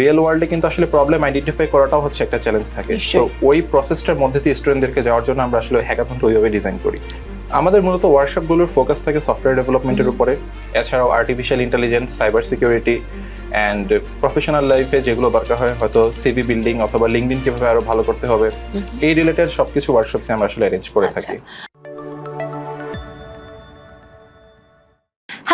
Real ওয়ার্ল্ডে কিন্তু আসলে প্রবলেম আইডেন্টিফাই করাটাও হচ্ছে একটা চ্যালেঞ্জ থাকে। সো ওই প্রসেসটার মধ্যে দিয়ে স্টুডেন্টদেরকে যাওয়ার জন্য আমরা আসলে হ্যাকাথনটা ওইভাবে ডিজাইন করি। আমাদের মূলত ওয়ার্কশপগুলোর ফোকাস থাকে সফটওয়্যার ডেভেলপমেন্টের উপরে। এছাড়াও artificial intelligence cyber security and professional লাইফে যেগুলো দরকার হয় হয়তো সিভি বিল্ডিং অথবা লিঙ্কডিন কীভাবে আরও ভালো করতে হবে। এই রিলেটেড সবকিছু ওয়ার্কশপসে আমরা আসলে অ্যারেঞ্জ করে আচ্ছা। থাকি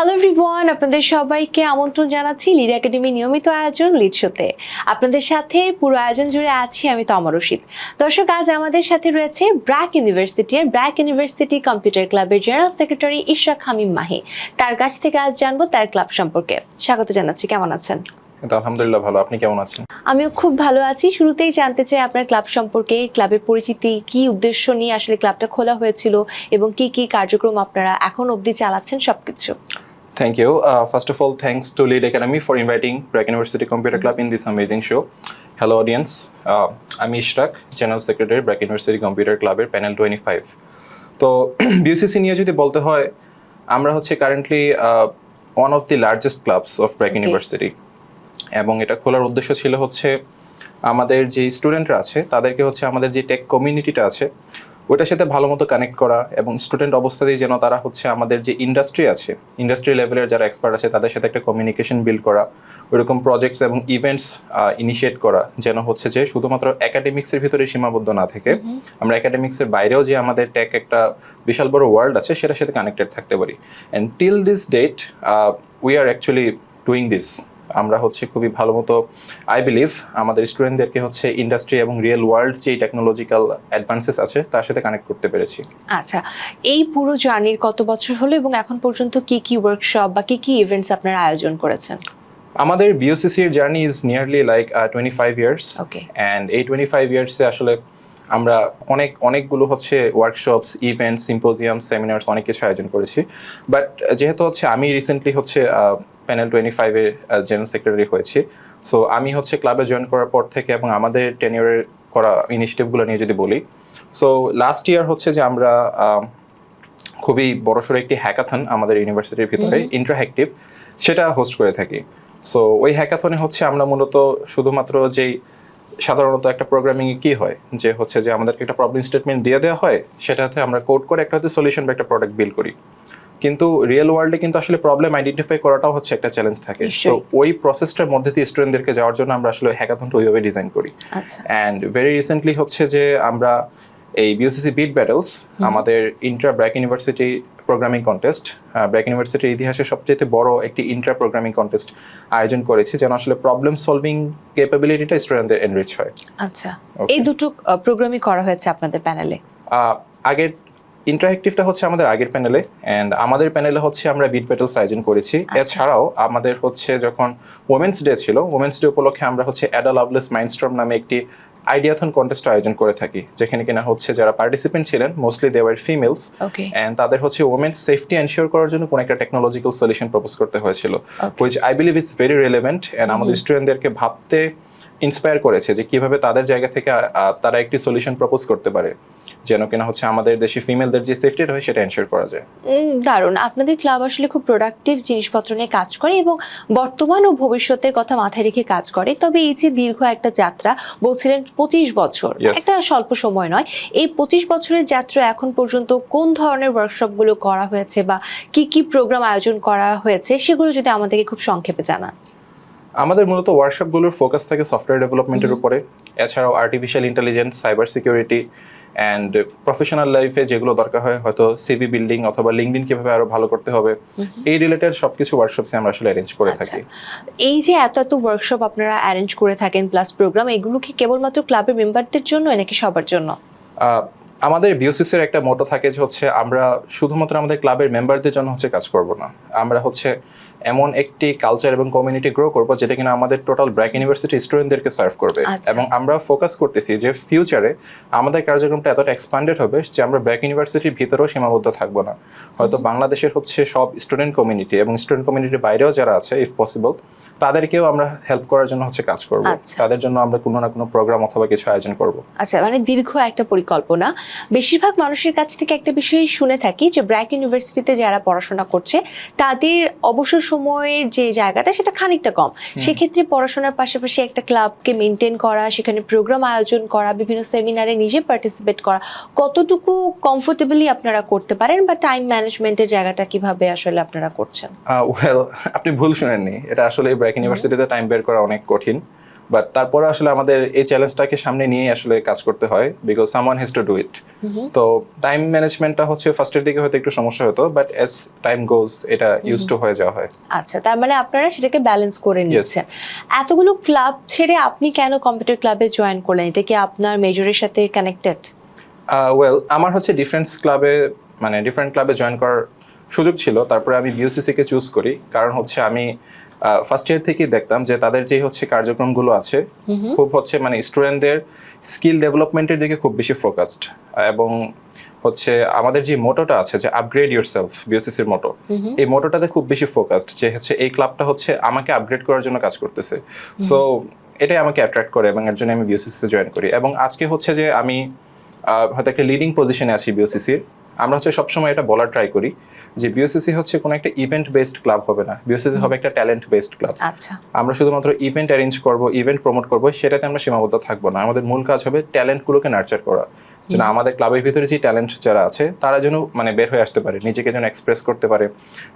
হ্যালো এভরিওয়ান আপনাদের সবাইকে আমন্ত্রণ জানাচ্ছি লিড একাডেমি নিয়মিত আয়োজন লিড শোতে আপনাদের সাথে পুরো আয়োজন জুড়ে আছি আমি তমর রশিদ। দর্শক আজ আমাদের সাথে রয়েছে ব্র্যাক ইউনিভার্সিটির ব্র্যাক ইউনিভার্সিটি কম্পিউটার ক্লাবের জেনারেল সেক্রেটারি ইশরাক হামিম মাহি তার কাছ থেকে আজ জানব তার ক্লাব সম্পর্কে। স্বাগত জানাচ্ছি কেমন আছেন? আলহামদুলিল্লাহ ভালো। আপনি কেমন আছেন? আমিও খুব ভালো আছি। শুরুতেই জানতে চাই আপনার ক্লাব সম্পর্কে ক্লাবের পরিচিতি কি উদ্দেশ্য নিয়ে আসলে ক্লাবটা খোলা হয়েছিল এবং কি কি কার্যক্রম আপনারা এখন অবধি চালাচ্ছেন সবকিছু? Thank you. Uh, first of all, thanks to Lead Academy for inviting Prague University Computer Club in this amazing show. Hello, audience. Uh, I'm Ishraq, General Secretary, Prague University Computer Club এর Panel 25. তো বিউসিসি নিয়ে যদি বলতে হয় আমরা হচ্ছে currently one of the largest clubs of BRAC. University এবং এটা খোলার উদ্দেশ্য ছিল হচ্ছে আমাদের যে স্টুডেন্টরা আছে তাদেরকে হচ্ছে আমাদের যে টেক কমিউনিটিটা আছে ওটার সাথে ভালো মতো কানেক্ট করা এবং স্টুডেন্ট অবস্থাতেই যেন তারা হচ্ছে আমাদের যে ইন্ডাস্ট্রি আছে ইন্ডাস্ট্রি লেভেলের যারা এক্সপার্ট আছে তাদের সাথে একটা কমিউনিকেশন বিল্ড করা ওইরকম প্রজেক্টস এবং ইভেন্টস ইনিশিয়েট করা যেন হচ্ছে যে শুধুমাত্র একাডেমিক্সের ভিতরে সীমাবদ্ধ না থেকে আমরা একাডেমিক্সের বাইরেও যে আমাদের টেক একটা বিশাল বড় ওয়ার্ল্ড আছে সেটার সাথে কানেক্টেড থাকতে পারি। And till this date we are actually doing this আমরা হচ্ছে খুবই ভালো মতো আই বিলিভ আমাদের স্টুডেন্টদেরকে হচ্ছে ইন্ডাস্ট্রি এবং রিয়েল ওয়ার্ল্ড যে টেকনোলজিক্যাল অ্যাডভান্সেস আছে তার সাথে কানেক্ট করতে পেরেছি। আচ্ছা এই পুরো জার্নির কত বছর হলো এবং এখন পর্যন্ত কি কি ওয়ার্কশপ বা কি কি ইভেন্টস আপনারা আয়োজন করেছেন? আমাদের বিওসিসির journey is nearly like twenty five years okay and এই টোয়েন্টি ফাইভ ইয়ার্সে আসলে আমরা অনেক অনেকগুলো হচ্ছে ওয়ার্কশপস ইভেন্ট সিম্পোজিয়াম সেমিনার্স অনেক কিছু আয়োজন করেছি। বাট যেহেতু হচ্ছে আমি রিসেন্টলি হচ্ছে প্যানেল টোয়েন্টি ফাইভের জেনারেল সেক্রেটারি হয়েছি। সো আমি হচ্ছে ক্লাবে জয়েন করার পর থেকে এবং আমাদের টেনিয়রের করা ইনিশিয়েটিভগুলো নিয়ে যদি বলি। সো লাস্ট ইয়ার হচ্ছে যে আমরা খুবই বড়সড় একটি হ্যাকাথন আমাদের ইউনিভার্সিটির ভিতরে ইন্টারহ্যাকটিভ সেটা হোস্ট করে থাকি। সো ওই হ্যাকাথনে হচ্ছে আমরা মূলত শুধুমাত্র যেই সাধারণত একটা প্রোগ্রামিং এ কি হয়? যে হচ্ছে যে আমাদেরকে একটা প্রবলেম স্টেটমেন্ট দিয়ে দেওয়া হয় সেটাতে আমরা কোড করে একটা হচ্ছে সলিউশন বা একটা প্রোডাক্ট বিল করি। কিন্তু রিয়েল ওয়ার্ল্ডে কিন্তু আসলে প্রবলেম আইডেন্টিফাই করাটাও হচ্ছে একটা চ্যালেঞ্জ থাকে। সো ওই প্রসেসটার মধ্যে দিয়ে স্টুডেন্টদেরকে যাওয়ার জন্য আমরা আসলে হ্যাকাথনটা ওইভাবে ডিজাইন করি। আচ্ছা। অ্যান্ড ভেরি রিসেন্টলি হচ্ছে যে আমরা এই বিউসিসি বিট ব্যাটেলস আমাদের intra BRAC University programming contest BRAC ইউনিভার্সিটির ইতিহাসে সবচেয়ে বড় একটি ইন্ট্রা প্রোগ্রামিং কন্টেস্ট আয়োজন করেছি যেন আসলে প্রবলেম সলভিং ক্যাপাবিলিটিটা স্টুডেন্টদের এনরিচ হয়। আচ্ছা। এই দুটো প্রোগ্রামই করা হয়েছে আপনাদের প্যানেলে আগের ইন্টারঅ্যাক্টিভটা হচ্ছে আমাদের আগের প্যানেলে অ্যান্ড আমাদের প্যানেলে হচ্ছে আমরা বিট ব্যাটেলস আয়োজন করেছি। আচ্ছা। এছাড়াও আমাদের হচ্ছে যখন ওমেন্স ডে ছিল ওমেন্স ডে উপলক্ষে আমরা হচ্ছে অ্যাডা লাভলেস মাইন্ডস্টর্ম নামে একটি আইডিয়াথন কন্টেস্ট আয়োজন করে থাকি যেখানে কিনা হচ্ছে যারা পার্টিসিপেন্ট ছিলেন মোস্টলি দেওয়ার ফিমেলস ওকে অ্যান্ড তাদের হচ্ছে ওমেন্স সেফটি এনশিওর করার জন্য কোনো একটা টেকনোলজিক্যাল সলিউশন প্রপোজ করতে হয়েছিল which I believe it's very relevant and আমাদের স্টুডেন্টদেরকে ভাবতে ইন্সপায়ার করেছে যে কীভাবে তাদের জায়গা থেকে তারা একটি সলিউশন প্রপোজ করতে পারে যেন কিনা হচ্ছে আমাদের দেশে ফিমেলদের যে সেফটিটা হয় সেটা এনশিওর করা যায়। দারুণ। আপনাদের ক্লাব আসলে খুব প্রোডাক্টিভ জিনিসপত্র নিয়ে কাজ করে এবং বর্তমান ও ভবিষ্যতের কথা মাথায় রেখে কাজ করে। তবে এই যে দীর্ঘ একটা যাত্রা বলছিলেন পঁচিশ বছর। একটা স্বল্প সময় নয়। এই পঁচিশ বছরের যাত্রা এখন পর্যন্ত কোন ধরনের ওয়ার্কশপগুলো করা হয়েছে বা কি কি প্রোগ্রাম আয়োজন করা হয়েছে সেগুলো যদি আমাদেরকে খুব সংক্ষেপে জানান। আমাদের মূলত ওয়ার্কশপগুলোর ফোকাস থাকে সফটওয়্যার ডেভেলপমেন্টের উপরে। এছাড়াও artificial intelligence cyber security and professional লাইফে যেগুলো দরকার হয় হয়তো সিভি বিল্ডিং অথবা লিঙ্কডিন কীভাবে আরও ভালো করতে হবে এই রিলেটেড সবকিছু ওয়ার্কশপসে আমরা আসলে অ্যারেঞ্জ করে আচ্ছা। থাকি। এই যে এত এত ওয়ার্কশপ আপনারা অ্যারেঞ্জ করে থাকেন প্লাস প্রোগ্রাম এগুলো কি কেবলমাত্র ক্লাবের মেম্বারদের জন্য নাকি সবার জন্য? আমাদের বিওসিসের একটা মোটো থাকে যে হচ্ছে আমরা শুধুমাত্র আমাদের ক্লাবের মেম্বারদের জন্য হচ্ছে কাজ করব না। আমরা হচ্ছে এমন একটি কালচার এবং কমিউনিটি গ্রো করব যেটা কিনা আমাদের টোটাল ব্র্যাক ইউনিভার্সিটি স্টুডেন্টদেরকে সার্ভ করবে। আচ্ছা। এবং আমরা ফোকাস করতেছি যে ফিউচারে আমাদের কার্যক্রমটা এতটা এক্সপান্ডেড হবে যে আমরা ব্র্যাক ইউনিভার্সিটির ভিতরেও সীমাবদ্ধ থাকব না। হয়তো বাংলাদেশের হচ্ছে সব স্টুডেন্ট কমিউনিটি এবং স্টুডেন্ট কমিউনিটির বাইরেও যারা আছে ইফ পসিবল তাদেরকেও আমরা হেল্প করার জন্য হচ্ছে কাজ করব। আচ্ছা। তাদের জন্য আমরা কোনো না কোনো প্রোগ্রাম অথবা কিছু আয়োজন করব। আচ্ছা মানে দীর্ঘ একটা পরিকল্পনা। বেশিরভাগ মানুষের কাছ থেকে একটা বিষয় শুনে থাকি যে ব্র্যাক ইউনিভার্সিটিতে যারা পড়াশোনা করছে তাদের অবসর সময়ের যে জায়গাটা সেটা খানিকটা কম। সেক্ষেত্রে পড়াশোনার পাশাপাশি একটা ক্লাবকে মেনটেন করা সেখানে প্রোগ্রাম আয়োজন করা বিভিন্ন সেমিনারে নিজে পার্টিসিপেট করা কতটুকু কমফোর্টেবলি আপনারা করতে পারেন বা টাইম ম্যানেজমেন্টের জায়গাটা কীভাবে আসলে আপনারা করছেন? ওয়েল আপনি ভুল শুনেননি। এটা আসলে ব্র্যাক ইউনিভার্সিটিতে টাইম বের করা অনেক কঠিন। বাট তারপরে আসলে আমাদের এই চ্যালেঞ্জটাকে সামনে নিয়ে আসলে কাজ করতে হয় because someone has to do it তো টাইম ম্যানেজমেন্টটা হচ্ছে ফার্স্টের দিকে হয়তো একটু সমস্যা হতো বাট এস টাইম গোজ এটা ইউজ টু হয়ে যাওয়া হয়। আচ্ছা তার মানে আপনারা সেটাকে ব্যালেন্স করে নিচ্ছেন। এতগুলো ক্লাব ছেড়ে আপনি কেন কম্পিউটার ক্লাবে জয়েন করলেন? এটা কি আপনার মেজরের সাথে কানেক্টেড ওয়েল আমার হচ্ছে ডিফারেন্স ক্লাবে মানে ডিফারেন্ট ক্লাবে জয়েন করার সুযোগ ছিল। তারপরে আমি বিউসিসি কে চুজ করি। কারণ হচ্ছে আমি ফার্স্ট ইয়ার থেকেই দেখতাম যে তাদের যে হচ্ছে কার্যক্রমগুলো আছে খুব হচ্ছে মানে স্টুডেন্টদের স্কিল ডেভেলপমেন্টের দিকে খুব বেশি ফোকাসড এবং হচ্ছে আমাদের যে মোটোটা আছে যে আপগ্রেড ইউর সেলফ বিওসিসির মোটো এই মোটোটাতে খুব বেশি ফোকাসড যে হচ্ছে এই ক্লাবটা হচ্ছে আমাকে আপগ্রেড করার জন্য কাজ করতেছে। সো এটাই আমাকে অ্যাট্রাক্ট করে এবং এর জন্য আমি বিওসিসিতে জয়েন করি। এবং আজকে হচ্ছে যে আমি হয়তো একটা লিডিং পজিশনে আছি বিওসিসির আমরা হচ্ছে সবসময় এটা বলার ট্রাই করি। যে বিওসিসি হচ্ছে কোনো একটা ইভেন্ট বেসড ক্লাব হবে না। বিওসিসি হবে একটা ট্যালেন্ট বেসড ক্লাব আচ্ছা। আমরা শুধুমাত্র ইভেন্ট অ্যারেঞ্জ করব ইভেন্ট প্রমোট করব সেটাতে আমরা সীমাবদ্ধ থাকব না। আমাদের মূল কাজ হবে ট্যালেন্টগুলোকে নার্চার করা। যেন আমাদের ক্লাবের ভিতরে যে ট্যালেন্ট যারা আছে তারা যেন মানে বের হয়ে আসতে পারে নিজেকে যেন এক্সপ্রেস করতে পারে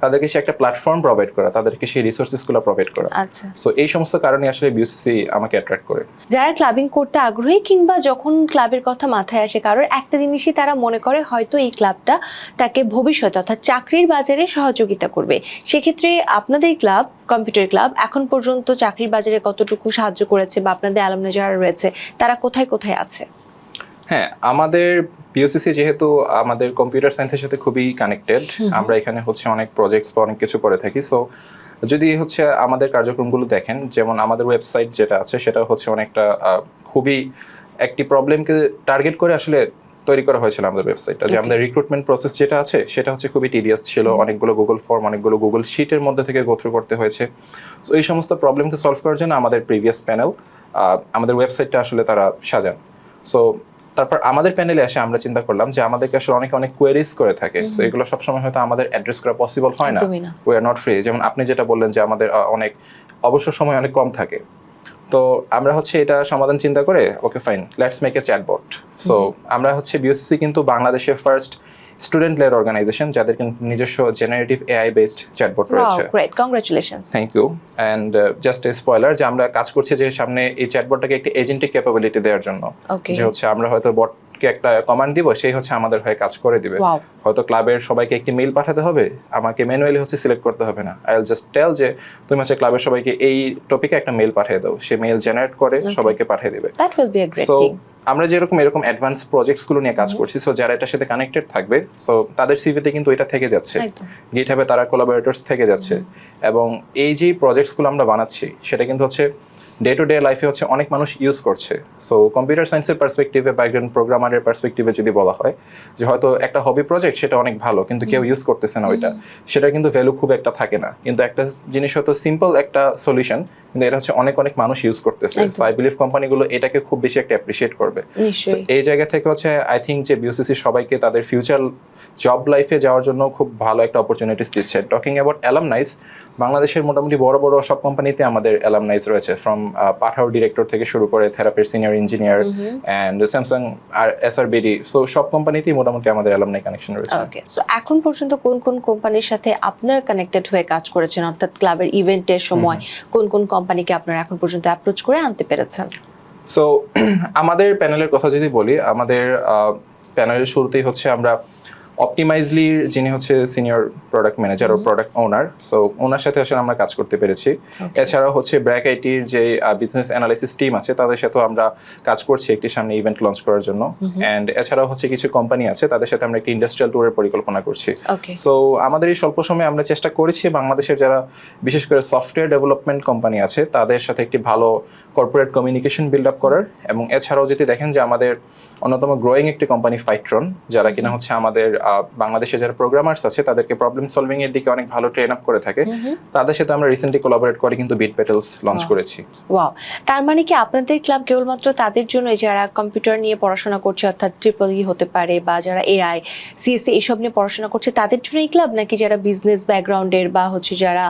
তাদেরকে সে একটা প্ল্যাটফর্ম প্রোভাইড করা তাদেরকে সেই রিসোর্সেসগুলো প্রোভাইড করা। আচ্ছা। সো এই সমস্ত কারণে আসলে বিউসিসি আমাকে অ্যাট্রাক্ট করে। যারা ক্লাবিং করতে আগ্রহী কিংবা যখন ক্লাবের কথা মাথায় আসে কারোর একটা জিনিসই তারা মনে করে হয়তো এই ক্লাবটা তাকে ভবিষ্যতে অর্থাৎ চাকরির বাজারে সহযোগিতা করবে। সেক্ষেত্রে আপনাদের ক্লাব কম্পিউটার ক্লাব এখন পর্যন্ত চাকরির বাজারে কতটুকু সাহায্য করেছে বা আপনাদের অ্যালামনে যারা রয়েছে তারা কোথায় কোথায় আছে? হ্যাঁ আমাদের বিওসিসি যেহেতু আমাদের কম্পিউটার সায়েন্সের সাথে খুবই কানেক্টেড আমরা এখানে হচ্ছে অনেক প্রজেক্টস বা অনেক কিছু করে থাকি। সো যদি হচ্ছে আমাদের কার্যক্রমগুলো দেখেন যেমন আমাদের ওয়েবসাইট যেটা আছে সেটা হচ্ছে অনেকটা খুবই একটি প্রবলেমকে টার্গেট করে আসলে তৈরি করা হয়েছিল আমাদের ওয়েবসাইটটা যে আমাদের রিক্রুটমেন্ট প্রসেস যেটা আছে সেটা হচ্ছে খুবই টিডিয়াস ছিল। অনেকগুলো গুগল ফর্ম অনেকগুলো গুগল শিটের মধ্যে থেকে গোথ্রু করতে হয়েছে। সো এই সমস্ত প্রবলেমকে সলভ করার জন্য আমাদের প্রিভিয়াস প্যানেল আমাদের ওয়েবসাইটটা আসলে তারা সাজান। সো তারপর আমাদের প্যানেলে এসে আমরা চিন্তা করলাম যে আমাদেরকে আসলে অনেক অনেক কোয়েরিজ করে থাকে। তো এগুলো সবসময় হয়তো আমাদের অ্যাড্রেস করা পসিবল হয় না। উই আর নট ফ্রি যেমন আপনি যেটা বললেন যে আমাদের অনেক অবসর সময় অনেক কম থাকে। তো আমরা হচ্ছে এটা সমাধান চিন্তা করে okay fine let's make a chatbot so আমরা হচ্ছে বিওসিসি কিন্তু বাংলাদেশের ফার্স্ট স্টুডেন্ট লেড অর্গানাইজেশন যাদের নিজস্ব জেনারেটিভ এআই বেসড চ্যাটবট রয়েছে। Great congratulations thank you and just a spoiler যে আমরা কাজ করছি যে সামনে এই চ্যাটবটটাকে একটি এজেন্টিক ক্যাপাবিলিটি দেওয়ার জন্য। যে হচ্ছে আমরা হয়তো বটকে একটা কমান্ড দিব সেই হচ্ছে আমাদের হয়ে কাজ করে দিবে। হয়তো ক্লাবের সবাইকে একটি মেইল পাঠাতে হবে আমাকে ম্যানুয়ালি হচ্ছে সিলেক্ট করতে হবে না। আই উইল জাস্ট টেল যে তুমি হচ্ছে ক্লাবের সবাইকে এই টপিকে একটা মেইল পাঠিয়ে দাও। সে মেইল জেনারেট করে সবাইকে পাঠিয়ে দিবে। That will be a great thing আমরা যেরকম এরকম অ্যাডভান্স প্রজেক্টসগুলো নিয়ে কাজ করছি সো যারা এটার সাথে কানেক্টেড থাকবে সো তাদের সিভিতে কিন্তু এটা থেকে যাচ্ছে। গিট হবে তারা কোলাবোরেটরস থেকে যাচ্ছে। এবং এই যে প্রজেক্টসগুলো আমরা বানাচ্ছি সেটা কিন্তু হচ্ছে ডে টু ডে লাইফে হচ্ছে অনেক মানুষ ইউজ করছে। সো কম্পিউটার সায়েন্সের পার্সপেক্টিভে বা একজন প্রোগ্রামারের পার্সপেক্টিভে যদি বলা হয় যে হয়তো একটা হবি প্রজেক্ট সেটা অনেক ভালো কিন্তু কেউ ইউজ করতেছে না ওইটা সেটা কিন্তু ভ্যালু খুব একটা থাকে না। কিন্তু একটা জিনিস হয়তো সিম্পল একটা সলিউশন কিন্তু এটা হচ্ছে অনেক অনেক মানুষ ইউজ করতেছে। সো আই বিলিভ কোম্পানিগুলো এটাকে খুব বেশি একটা অ্যাপ্রিসিয়েট করবে। এই জায়গা থেকে হচ্ছে আই থিঙ্ক যে বিওসিসি সবাইকে তাদের ফিউচার জব লাইফে যাওয়ার জন্য খুব ভালো একটা অপরচুনিটিস দিচ্ছে। টকিং অ্যাবাউট অ্যালামনাইজ বাংলাদেশের মোটামুটি বড় বড় সব কোম্পানিতে আমাদের অ্যালামনাইজ রয়েছে ফ্রম পাঠাও ডিরেক্টর থেকে শুরু করে থেরাপির সিনিয়র ইঞ্জিনিয়ার অ্যান্ড স্যামসাং আর এসআরবিডি সো সব কোম্পানিতেই মোটামুটি আমাদের অ্যালামনাই কানেকশন রয়েছে। ওকে সো এখন পর্যন্ত কোন কোন কোম্পানির সাথে আপনারা কানেক্টেড হয়ে কাজ করেছেন? অর্থাৎ ক্লাবের ইভেন্টের সময় কোন কোন কোম্পানিকে আপনারা এখন পর্যন্ত অ্যাপ্রোচ করে আনতে পেরেছেন? সো আমাদের প্যানেলের কথা যদি বলি আমাদের প্যানেলের শুরুতেই হচ্ছে আমরা অপটিমাইজলির যিনি হচ্ছে সিনিয়র প্রোডাক্ট ম্যানেজার ও প্রোডাক্ট ওনার সো ওনার সাথে আসলে আমরা কাজ করতে পেরেছি। এছাড়াও হচ্ছে ব্র্যাক আইটির যে বিজনেস অ্যানালাইসিস টিম আছে তাদের সাথেও আমরা কাজ করছি একটি সামনে ইভেন্ট লঞ্চ করার জন্য। অ্যান্ড এছাড়াও হচ্ছে কিছু কোম্পানি আছে তাদের সাথে আমরা একটি ইন্ডাস্ট্রিয়াল ট্যুরের পরিকল্পনা করছি। সো আমাদের এই স্বল্প সময়ে আমরা চেষ্টা করেছি বাংলাদেশের যারা বিশেষ করে সফটওয়্যার ডেভেলপমেন্ট কোম্পানি আছে তাদের সাথে একটি ভালো কর্পোরেট কমিউনিকেশন বিল্ড আপ করার এবং এছাড়াও যদি দেখেন যে আমাদের অন্যতম গ্রোয়িং একটি কোম্পানি ফাইট্রন যারা কিনা হচ্ছে আমাদের বাংলাদেশে যারা প্রোগ্রামার্স আছে তাদেরকে প্রবলেম সলভিং এর দিকে অনেক ভালো ট্রেন আপ করে থাকে। তাদের সাথে আমরা রিসেন্টলি কোলাবোরেট করে কিন্তু বিট পেটেলস লঞ্চ করেছি। ওয়াও তার মানে কি আপনাদের ক্লাব কেবলমাত্র তাদের জন্য যারা কম্পিউটার নিয়ে পড়াশোনা করছে অর্থাৎ ট্রিপল ই হতে পারে বা যারা এআই সিএসসি এইসব নিয়ে পড়াশোনা করছে তাদের জন্য এই ক্লাব নাকি যারা বিজনেস ব্যাকগ্রাউন্ডের বা হচ্ছে যারা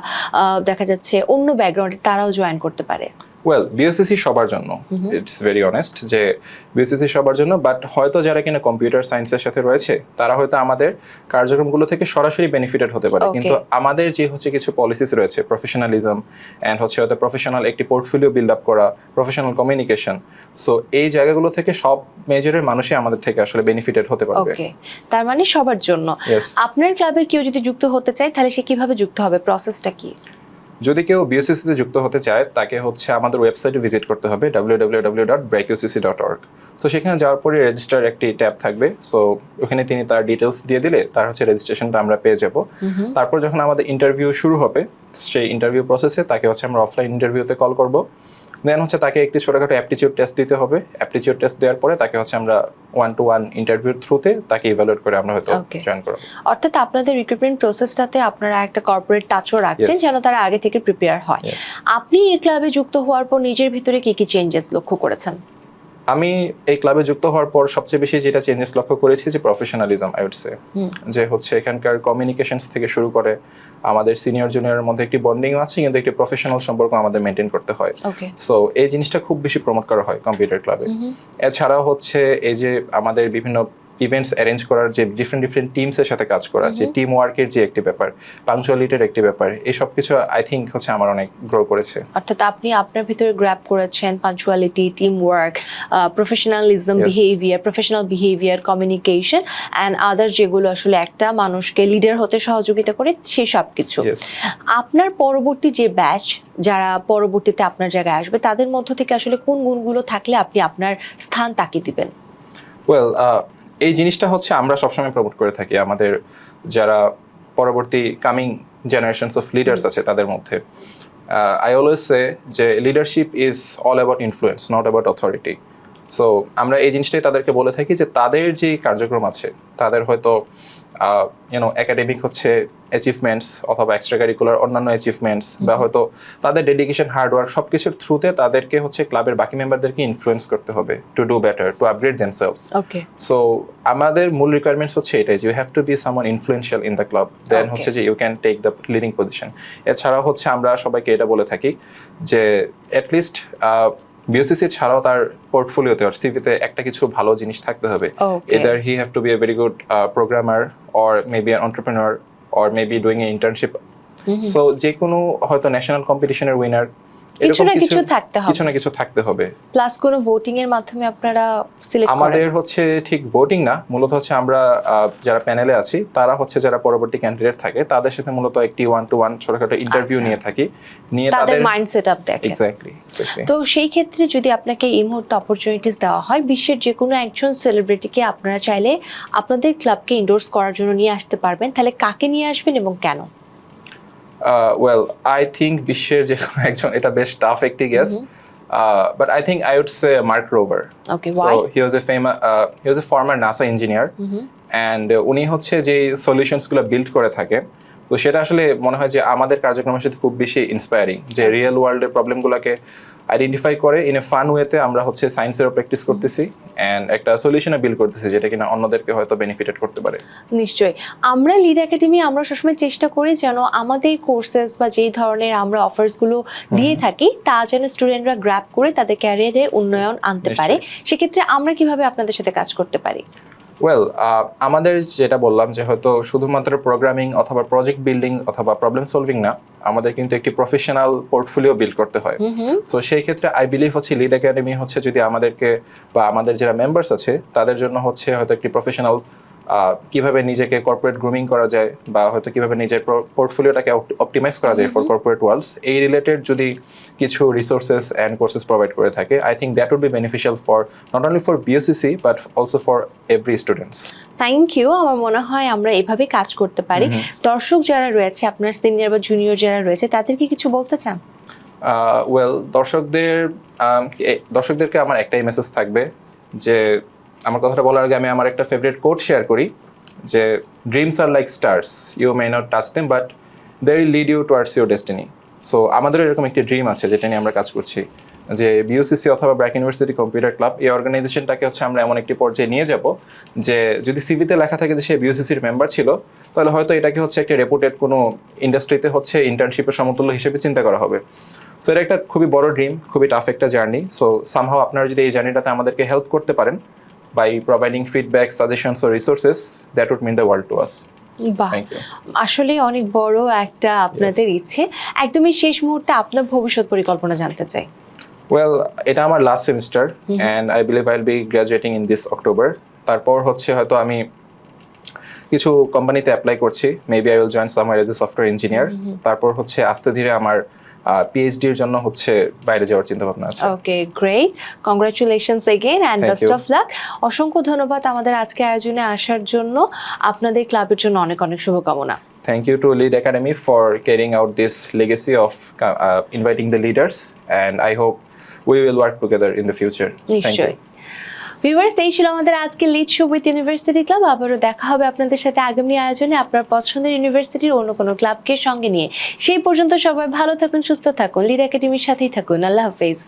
দেখা যাচ্ছে অন্য ব্যাকগ্রাউন্ডের তারাও জয়েন করতে পারে? ওয়েল বিএসসিসি সবার জন্য ইটস ভেরি অনেস্ট যে বিএসসিসি সবার জন্য বাট হয়তো যারা কিনা কম্পিউটার সায়েন্সের সাথে রয়েছে তারা হয়তো আমাদের কার্যক্রমগুলো থেকে সরাসরি বেনিফিটেড হতে পারে। কিন্তু আমাদের যে হচ্ছে কিছু পলিসিস রয়েছে প্রফেশনালিজম অ্যান্ড হচ্ছে হয়তো প্রফেশনাল একটি পোর্টফোলিও বিল্ড আপ করা প্রফেশনাল কমিউনিকেশন সো এই জায়গাগুলো থেকে সব মেজরের মানুষই আমাদের থেকে আসলে বেনিফিটেড হতে পারবে। তার মানে সবার জন্য। আপনার ক্লাবে কেউ যদি যুক্ত হতে চায় তাহলে সে কীভাবে যুক্ত হবে? প্রসেসটা কি? যদি কেউ বিএসসিসিতে যুক্ত হতে চায় তাকে হচ্ছে আমাদের ওয়েবসাইটে ভিজিট করতে হবে www.breakucc.org সো সেখানে যাওয়ার পরে রেজিস্টার একটি ট্যাব থাকবে। সো ওখানে তিনি তার ডিটেলস দিয়ে দিলে তার হচ্ছে রেজিস্ট্রেশনটা আমরা পেয়ে যাব। তারপর যখন আমাদের ইন্টারভিউ শুরু হবে সেই ইন্টারভিউ প্রসেসে তাকে হচ্ছে আমরা অফলাইন ইন্টারভিউতে কল করব। দেন হচ্ছে তাকে একটি ছোটখাটো অ্যাপটিচিউড টেস্ট দিতে হবে। অ্যাপটিচিউড টেস্ট দেওয়ার পরে তাকে হচ্ছে আমরা ওয়ান টু ওয়ান ইন্টারভিউর থ্রুতে তাকে ইভ্যালুয়েট করে আমরা হয়তো জয়েন করব। অর্থাৎ আপনাদের রিক্রুটমেন্ট প্রসেসটাতে আপনারা একটা কর্পোরেট টাচও রাখছেন যেন তারা আগে থেকে প্রিপেয়ার হয়। আপনি এই ক্লাবে যুক্ত হওয়ার পর নিজের ভিতরে কি কি চেঞ্জেস লক্ষ্য করেছেন? আমি এই ক্লাবে যুক্ত হওয়ার পর সবচেয়ে বেশি যেটা চেঞ্জেস লক্ষ্য করেছি যে প্রফেশনালিজম আই উড সে যে হচ্ছে এখানকার কমিউনিকেশনস থেকে শুরু করে আমাদের সিনিয়র জুনিয়রের মধ্যে একটি বন্ডিং আছে কিন্তু একটি প্রফেশনাল সম্পর্ক আমাদের মেনটেন করতে হয়। সো এই জিনিসটা খুব বেশি প্রমোট করা হয় কম্পিউটার ক্লাবে এছাড়াও হচ্ছে এই যে আমাদের বিভিন্ন ইভেন্টস অ্যারেঞ্জ করার যে ডিফারেন্ট ডিফারেন্ট টিমসের সাথে কাজ করা যে টিম ওয়ার্কের যে একটি ব্যাপার পাংচুয়ালিটির একটি ব্যাপার এই সব কিছু আই থিঙ্ক হচ্ছে আমার অনেক গ্রো করেছে। অর্থাৎ আপনি আপনার ভিতরে গ্র্যাপ করেছেন punctuality teamwork professionalism behaviour professional behaviour communication and other যেগুলো আসলে একটা মানুষকে লিডার হতে সহযোগিতা করে সেই সব কিছু। আপনার পরবর্তী যে ব্যাচ যারা পরবর্তীতে আপনার জায়গায় আসবে তাদের মধ্য থেকে আসলে কোন গুণগুলো থাকলে আপনি আপনার স্থান তাকিয়ে দিবেন? ওয়েল এই জিনিসটা হচ্ছে আমরা সবসময় প্রমোট করে থাকি আমাদের যারা পরবর্তী কামিং জেনারেশনস অফ লিডার্স আছে তাদের মধ্যে। আই অলওয়েজ সে যে leadership is all about influence not about authority so আমরা এই জিনিসটাই তাদেরকে বলে থাকি যে তাদের যে কার্যক্রম আছে তাদের হয়তো ইউনো একাডেমিক হচ্ছে অ্যাচিভমেন্টস অথবা এক্সট্রা কারিকুলার অন্যান্য অ্যাচিভমেন্টস বা হয়তো তাদের ডেডিকেশন হার্ডওয়ার্ক সব কিছুর থ্রুতে তাদেরকে হচ্ছে ক্লাবের বাকি মেম্বারদেরকে ইনফ্লুয়েন্স করতে হবে to do better to upgrade themselves okay so আমাদের মূল রিকোয়ারমেন্টস হচ্ছে এটাই যে you have to be someone influential in the club then হচ্ছে যে you can take the leading position এছাড়াও হচ্ছে আমরা সবাইকে এটা বলে থাকি যে অ্যাটলিস্ট বিওসিসি ছাড়াও তার পোর্টফোলিওতে সিভিতে একটা কিছু ভালো জিনিস থাকতে হবে। Either he he to be a very good good uh, maybe an entrepreneur or maybe doing an internship so যে কোনো হয়তো ন্যাশনাল কম্পিটিশনের উইনার কিছু না কিছু থাকতে হবে। কিছু না কিছু থাকতে হবে। প্লাস কোনো ভোটিং এর মাধ্যমে আপনারা সিলেক্ট আমাদের হচ্ছে ঠিক ভোটিং না মূলত হচ্ছে আমরা যারা প্যানেলে আছি তারা হচ্ছে যারা পরবর্তী ক্যান্ডিডেট থাকে তাদের সাথে মূলত একটি ওয়ান টু ওয়ান ছোটখাটো ইন্টারভিউ আচ্ছা। নিয়ে থাকি। নিয়ে তাদের মাইন্ড দেখেন এক্স্যাক্টলি তো সেই ক্ষেত্রে যদি আপনাকে এই মুহূর্তে অপরচুনিটিস দেওয়া হয় বিশ্বের যে কোনো একজন সেলিব্রিটিকে আপনারা চাইলে আপনাদের ক্লাবকে ইন্ডোর্স করার জন্য নিয়ে আসতে পারবেন। তাহলে কাকে নিয়ে আসবেন এবং কেন? ওয়েল আই থিঙ্ক বিশ্বের যে কোনো একজন এটা বেশ টাফ একটি but I think I would say Mark rover was a former NASA engineer, and uh, উনি হচ্ছে যে সলিউশনসগুলো বিল্ড করে থাকে তো সেটা আসলে মনে হয় যে আমাদের কার্যক্রমের সাথে খুব বেশি ইন্সপায়ারিং যে রিয়েল ওয়ার্ল্ড এর প্রবলেম প্রবলেমগুলোকে আইডেন্টিফাই করে ইন এ ফান ওয়েতে আমরা হচ্ছে সায়েন্সেরও প্র্যাকটিস করতেছি অ্যান্ড একটা সলিউশনে বিল করতেছি যেটা কিনা অন্যদেরকে হয়তো বেনিফিটেড করতে পারে। নিশ্চয়ই। আমরা লিড একাডেমি আমরা সবসময় চেষ্টা করি যেন আমাদের কোর্সেস বা যেই ধরনের আমরা অফার্সগুলো দিয়ে থাকি তা যেন স্টুডেন্টরা গ্র্যাপ করে তাদের ক্যারিয়ারে উন্নয়ন আনতে পারে। সেক্ষেত্রে আমরা কীভাবে আপনাদের সাথে কাজ করতে পারি? ওয়েল আমাদের যেটা বললাম যে হয়তো শুধুমাত্র প্রোগ্রামিং অথবা প্রজেক্ট বিল্ডিং অথবা প্রবলেম সলভিং না আমাদের কিন্তু একটি প্রফেশনাল পোর্টফোলিও বিল্ড করতে হয়। সো সেই ক্ষেত্রে আই বিলিভ হচ্ছে লিড একাডেমি হচ্ছে যদি আমাদেরকে বা আমাদের যারা মেম্বার্স আছে তাদের জন্য হচ্ছে হয়তো একটি প্রফেশনাল কীভাবে নিজেকে কর্পোরেট গ্রুমিং করা যায় বা হয়তো কীভাবে নিজের পোর্টফোলিওটাকে অপটিমাইজ করা যায় ফর কর্পোরেট ওয়ার্লস এই রিলেটেড যদি কিছু রিসোর্সেস অ্যান্ড কোর্সেস প্রোভাইড করে থাকে I think that would be beneficial for not only for BSCC but also for every students thank you আমার মনে হয় আমরা এভাবে কাজ করতে পারি। দর্শক যারা রয়েছে আপনার সিনিয়র বা জুনিয়র যারা রয়েছে তাদেরকে কিছু বলতে চান? ওয়েল দর্শকদের দর্শকদেরকে আমার একটাই মেসেজ থাকবে যে আমার কথাটা বলার আগে আমি আমার একটা ফেভারিট কোট শেয়ার করি, যে dreams are like stars you may not touch them but they will lead you towards your destiny so আমাদেরও এরকম একটি ড্রিম আছে যেটা নিয়ে আমরা কাজ করছি, যে বিউসিসি অথবা ব্র্যাক ইউনিভার্সিটি কম্পিউটার ক্লাব এই অর্গানাইজেশনটাকে হচ্ছে আমরা এমন একটি পর্যায়ে নিয়ে যাব, যে যদি সিভিতে লেখা থাকে যে সে বিউসিসির মেম্বার ছিল, তাহলে হয়তো এটাকে হচ্ছে একটা রেপুটেড কোনো ইন্ডাস্ট্রিতে হচ্ছে ইন্টার্নশিপের সমতুল্য হিসেবে চিন্তা করা হবে। সো এটা একটা খুবই বড় ড্রিম খুবই টাফ একটা জার্নি সো সামহাও আপনারা যদি এই জার্নিটাতে আমাদেরকে হেল্প করতে পারেন feedback suggestions O resources that would mean the world to us বাহ। থ্যাংক আসলে অনেক বড় একটা আপনাদের Yes. ইচ্ছে। একদমই শেষ মুহূর্তে আপনার ভবিষ্যৎ পরিকল্পনা জানতে চাই। ওয়েল এটা আমার last semester and I believe I'll be graduating in this October তারপর হচ্ছে হয়তো আমি কিছু কোম্পানিতে অ্যাপ্লাই করছি। Maybe I will join somewhere as a software engineer তারপর হচ্ছে আস্তে ধীরে আমার আর পিএইচডি এর জন্য হচ্ছে বাইরে যাওয়ার চিন্তা ভাবনা আছে ওকে গ্রেট কংগ্রাচুলেশনস অসংখ্য ধন্যবাদ আমাদের আজকে আয়োজনে আসার জন্য। আপনাদের ক্লাবের জন্য অনেক অনেক শুভকামনা। Thank you to Lead Academy for caring out this legacy of inviting the leaders and I hope we will work together in the future viewers, এই ছিল আমাদের আজকে Lead Show with university club আবারও দেখা হবে আপনাদের সাথে আগামী আয়োজনে আপনার পছন্দের ইউনিভার্সিটির অন্য কোনো ক্লাবকে সঙ্গে নিয়ে। সেই পর্যন্ত সবাই ভালো থাকুন, সুস্থ থাকুন। লিড একাডেমির সাথেই থাকুন। আল্লাহ হাফেজ।